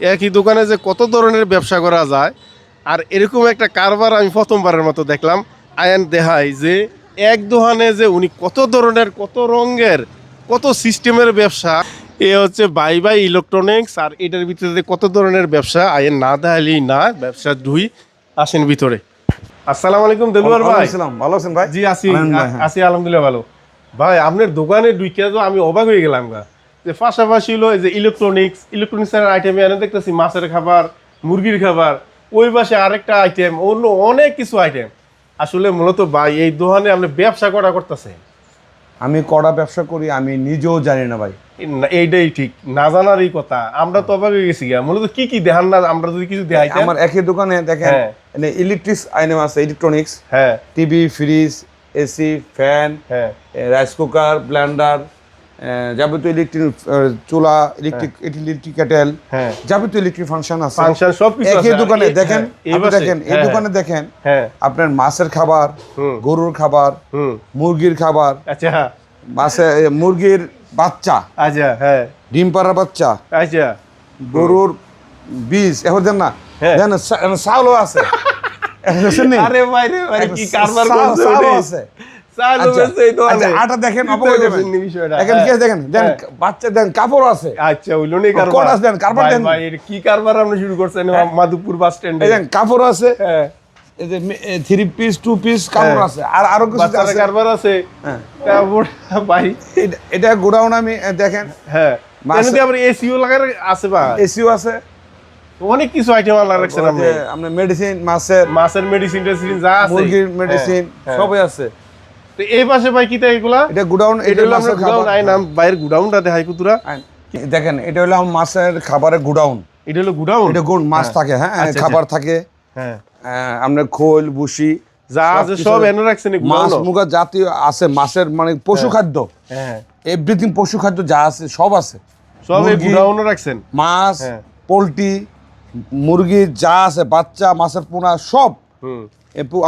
একই দোকানে যে কত ধরনের ব্যবসা করা যায় আর এরকম একটা কারবার আমি প্রথমবারের মতো দেখলাম আয়ান দেখাই যে এক দোকানে যে উনি কত ধরনের কত রঙের কত সিস্টেমের ব্যবসা এ হচ্ছে বাই বাই ইলেকট্রনিক্স আর এটার ভিতরে যে কত ধরনের ব্যবসা আয়ের না দেখালেই না ব্যবসা ধুই আসেন ভিতরে। আসসালামু আলাইকুম দেলুয়ার ভাই। ভালো আছেন ভাই? জি আছি আনন্দ ভাই, হ্যাঁ। আছি আলহামদুলিল্লাহ ভালো। ভাই আপনার দোকানে ঢুকে তো আমি অবাক হয়ে গেলাম গা। যে পাশাপাশি হলো এই যে ইলেকট্রনিক্স ইলেকট্রনিক্স এর আইটেম এনে দেখতেছি মাছের খাবার মুরগির খাবার ওই পাশে আরেকটা আইটেম অন্য অনেক কিছু আইটেম আসলে মূলত ভাই এই দোকানে আপনি ব্যবসা করা করতেছে আমি কড়া ব্যবসা করি আমি নিজেও জানি না ভাই। এইটাই ঠিক না জানারই কথা। আমরা তো অবাক হয়ে গেছি মূলত কি কি দেখান না আমরা যদি কিছু দেখাইতাম আমার একই দোকানে দেখেন হ্যাঁ। ইলেকট্রিক্স আইটেম আছে ইলেকট্রনিক্স হ্যাঁ। টিভি ফ্রিজ এসি ফ্যান হ্যাঁ। রাইস কুকার ব্লেন্ডার যাবতীয় ইলেকট্রিক চুলা ইলেকট্রিক ইলেকট্রিক কেটেল যাবতীয় ইলেকট্রিক ফাংশন আছে। ফাংশন সব কিছু একই। দোকানে দেখেন হ্যাঁ, আপনি দেখেন এই হ্যাঁ, দোকানে দেখেন হ্যাঁ। আপনার মাছের খাবার গরুর খাবার মুরগির খাবার আচ্ছা। মাছের এ, মুরগির বাচ্চা আচ্ছা হ্যাঁ। ডিম পাড়ার বাচ্চা আচ্ছা। গরুর বীজ এখন দেন না। দেন চাউলও আছে? আরে ভাই রে কি কারবার করছে আছে। আচ্ছা। আচ্ছা, আটা দেখেন হয়ে দেখেন দেন হ্যাঁ। বাচ্চা দেন কাপড় আছে। আচ্ছা ওই লোনে কারবার। কটাস দেন, কারবার দেন। ভাই, এর কি কারবার আপনি শুরু করছেন মাধবপুর বাস স্ট্যান্ডে। দেন কাপড় আছে। হ্যাঁ। থ্রি পিস টু পিস কাপড় হ্যাঁ। আছে। আর আরও কিছু কারবার আছে। হ্যাঁ। ভাই। এটা- গোডাউন আমি দেখেন। হ্যাঁ। মাছ- এমনি আবার এসিও লাগার আছে এসিও আছে। অনেক কিছু আইটেম লাগা রাখছেন আপনি। আপনার মেডিসিন মাছের মাছের মেডিসিন যা আছে। মুরগির মেডিসিন হ্যাঁ। সবই আছে। তো এই পাশে ভাই কিতা এগুলা? এটা গোডাউন এটা হলো আমরা মাছের গুডাউন খাবার। আই নাম বাইরের গুডাউনটা দেখাই কুতুরা। দেখেন এটা হলো আমার মাছের খাবারের গোডাউন। এটা হলো গুডাউন? এটা গুণ মাছ থাকে হ্যাঁ আচ্ছা, খাবার থাকে। হ্যাঁ। আপনার খোল বুসি যা আছে সব এনে রাখছেন মাছ মুগা জাতীয় আছে মাছের মানে পশু খাদ্য। হ্যাঁ। এভরিথিং পশু খাদ্য যা আছে সব আছে। সব এই রাখছেন? মাছ হ্যাঁ। পোলট্রি মুরগি যা আছে বাচ্চা মাছের পোনা সব।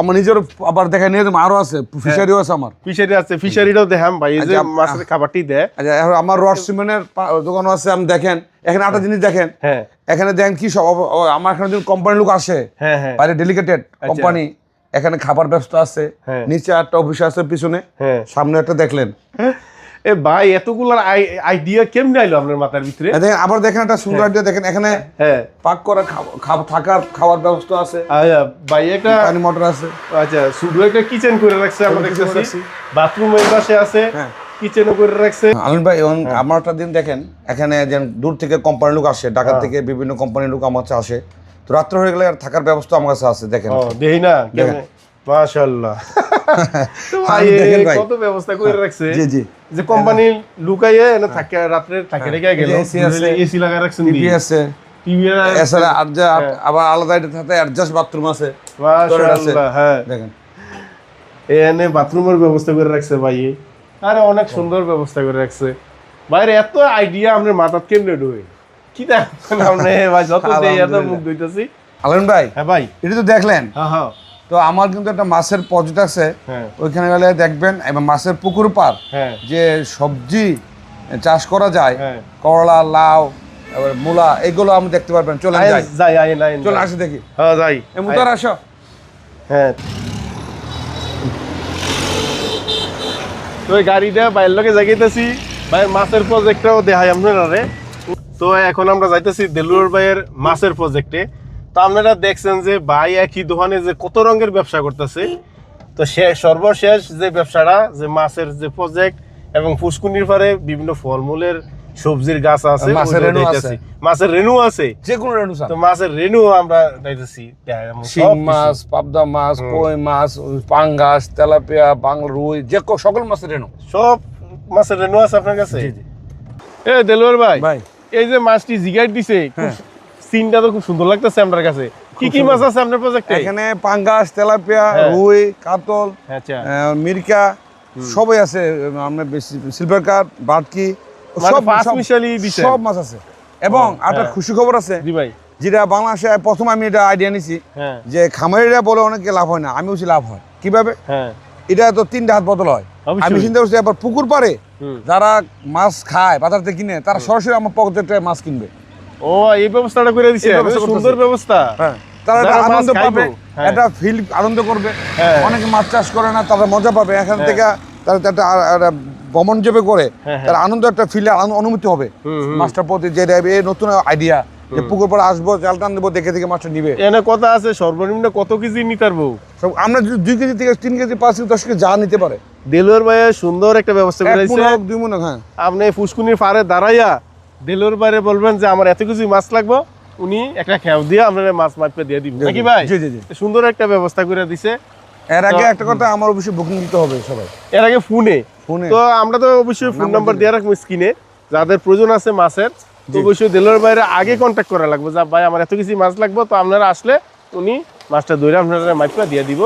আমার নিজের আবার দেখা নিয়ে আরও আছে ফিশারিও আছে আমার ফিশারি আছে ফিশারিটাও দেখাম ভাই এই যে আচ্ছা, মাছের খাবারটি দেয় আচ্ছা আমার রড সিমেন্টের দোকানও আছে আমি দেখেন এখানে আটা জিনিস দেখেন। হ্যাঁ। এখানে দেখেন কি সব আমার এখানে যদি কোম্পানি লোক আসে হ্যাঁ হ্যাঁ। বাইরে ডেলিকেটেড কোম্পানি এখানে খাবার ব্যবস্থা আছে হ্যাঁ। নিচে একটা অফিস আছে পিছনে হ্যাঁ। সামনে একটা দেখলেন। এ ভাই এতগুলার আইডিয়া কেমনে আইলো আপনার মাথার ভিতরে? দেখেন আবার দেখেন একটা সুন্দর idea দেখেন এখানে হ্যাঁ পাক করা থাকার খাওয়ার ব্যবস্থা আছে। ভাই একটা পানি মোটর আছে। আচ্ছা শুধু একটা কিচেন করে রাখছে আমরা দেখতেছি। বাথরুম এই পাশে আছে হ্যাঁ। কিচেনও করে রাখছে। আমিন ভাই এবং আমার একটা দিন দেখেন এখানে দূর থেকে কোম্পানির লোক আসে ঢাকা হ্যাঁ। থেকে বিভিন্ন কোম্পানির লোক আমার কাছে আসে। তো রাত্র হয়ে গেলে আর থাকার ব্যবস্থা আমার কাছে আছে দেখেন। দেই না মাশাআল্লাহ। তো ভাই আমি দেখেন এ ভাই। কত ব্যবস্থা করে রাখছে। জি জি। যে কোম্পানি লুকাইয়ে এনে থাকে রাত্রে থাকে রেখে গেল। এই যে AC আছে। এসি লাগাই রাখছেন টিভি আছে। টিভি এছাড়া আর যে হ্যাঁ। আবার আলাদা এটা থাকে অ্যাডজাস্ট বাথরুম আছে। মাশাআল্লাহ হ্যাঁ। দেখেন। এনে বাথরুমের ব্যবস্থা করে রাখছে ভাই। আরে অনেক সুন্দর ব্যবস্থা করে রাখছে। বাইরে এত আইডিয়া আপনার মাথাত কেমনে ঢুকে কি দেখেন আপনি? ভাই যত দেই এত মুখ ধুইতেছি। আলম ভাই হ্যাঁ ভাই। এটা তো দেখলেন? হ্যাঁ হ্যাঁ। তো আমার কিন্তু একটা মাছের প্রজেক্ট আছে হ্যাঁ। ওইখানে গেলে দেখবেন এবং মাছের পুকুর পার হ্যাঁ। যে সবজি চাষ করা যায় হ্যাঁ। করলা লাউ এবার মূলা এগুলো আমি দেখতে পারবেন। চলে যাই। যাই আইন আইন চলে। আসি দেখি। হ্যাঁ যাই। মুতার আসো। হ্যাঁ। তো গাড়িটা বাইরের লোকে জাগাইতেছি ভাই মাছের প্রজেক্টটাও দেখাই আপনারা তো এখন আমরা যাইতেছি দেলুর ভাইয়ের মাছের প্রজেক্টে তো আপনারা দেখছেন যে ভাই একই দোকানে যে কত রঙের ব্যবসা করতেছে। তো সে সর্বশেষ যে ব্যবসাটা যে মাছের যে প্রজেক্ট এবং পুষ্কুনির পারে বিভিন্ন ফলমূলের সবজির গাছ আছে মাছের রেণু আছে। মাছের রেণু আছে। যে কোনো রেণু তো মাছের রেণু আমরা দেখতেছি শিং মাছ পাবদা মাছ কই মাছ পাঙ্গাস তেলাপিয়া বাংলা রুই যে কো- সকল মাছের রেণু। সব মাছের রেণু আছে আপনার কাছে? এ দেলোয়ার ভাই ভাই। এই যে মাছটি জিগাইট দিছে হ্যাঁ। সিনটা তো খুব সুন্দর লাগতেছে আপনার কাছে। কি কি মাছ আছে আপনার প্রজেক্টে? এখানে পাঙ্গাস তেলাপিয়া হ্যাঁ। রুই কাতল আচ্ছা। মিরকা সবই আছে আমরা বেশি সিলভার কাপ বাটকি মানে সব পাঁচ সব- মাছ আছে। এবং একটা হ্যাঁ। খুশি খবর আছে জি ভাই। যেটা বাংলাদেশে প্রথম আমি এটা আইডিয়া নিছি হ্যাঁ। যে খামারিরা বলে অনেকে লাভ হয় না আমি বলছি লাভ হয়। কীভাবে? এটা তো তিনটা হাত বদল হয়। আমি চিন্তা করছি আবার পুকুর পারে যারা মাছ খায় বাজার থেকে কিনে তারা সরাসরি আমার পকেটে মাছ কিনবে। ও এই ব্যবস্থাটা করে দিছে। সুন্দর ব্যবস্থা হ্যাঁ তারা একটা আনন্দ পাবে হ্যাঁ। একটা ফিল আনন্দ করবে হ্যাঁ। অনেকে মাছ চাষ করে না তারা মজা পাবে এখান। থেকে তারা একটা ভ্রমণ যেবে করে। তার আনন্দ একটা ফিল অনুমতি হবে। মাছটার প্রতি যে নতুন আইডিয়া যে পুকুর পরে আসব জাল টান দেবো দেখে দেখে মাছটা নিবে এনে কথা আছে সর্বনিম্ন কত কেজি নিতে পারব সব আমরা যদি দুই কেজি থেকে তিন কেজি পাঁচ কেজি দশ কেজি যা নিতে পারে দেলোয়ার ভাইয়া সুন্দর একটা ব্যবস্থা করে দুই মন হ্যাঁ আপনি ফুসকুনির পাড়ে দাঁড়াইয়া দেলোর বাইরে বলবেন যে আমার এত কিছু মাছ লাগবো উনি একটা খেয়াও দিয়ে আপনার মাছ মাপে দিয়ে দিবেন নাকি ভাই? জি, জি, জি। সুন্দর একটা ব্যবস্থা করে দিছে। এর আগে একটা কথা আমার অবশ্যই বুকিং দিতে হবে সবাই। এর আগে ফোনে। ফোনে। তো আমরা তো অবশ্যই ফোন নাম্বার দিয়ে রাখব স্ক্রিনে যাদের প্রয়োজন আছে মাছের তো অবশ্যই দেলোর বাইরে আগে কন্ট্যাক্ট করা লাগবে যা ভাই আমার এত কিছু মাছ লাগবে তো আপনারা আসলে উনি মাছটা ধরে আপনারা মাইপা দিয়ে দিব।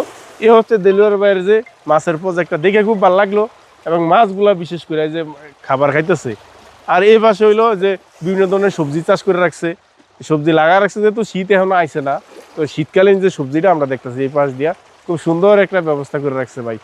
এ হচ্ছে দেলোয়ার বাইরে যে মাছের প্রজেক্টটা দেখে খুব ভালো লাগল এবং মাছগুলা বিশেষ করে যে খাবার খাইতেছে। আর এই পাশে হইল যে বিভিন্ন ধরনের সবজি চাষ করে রাখছে। সবজি লাগা রাখছে যেহেতু শীত এখন আইসে না। তো শীতকালীন যে সবজিটা আমরা দেখতেছি এই পাশ দিয়া, খুব সুন্দর একটা ব্যবস্থা করে রাখছে ভাই।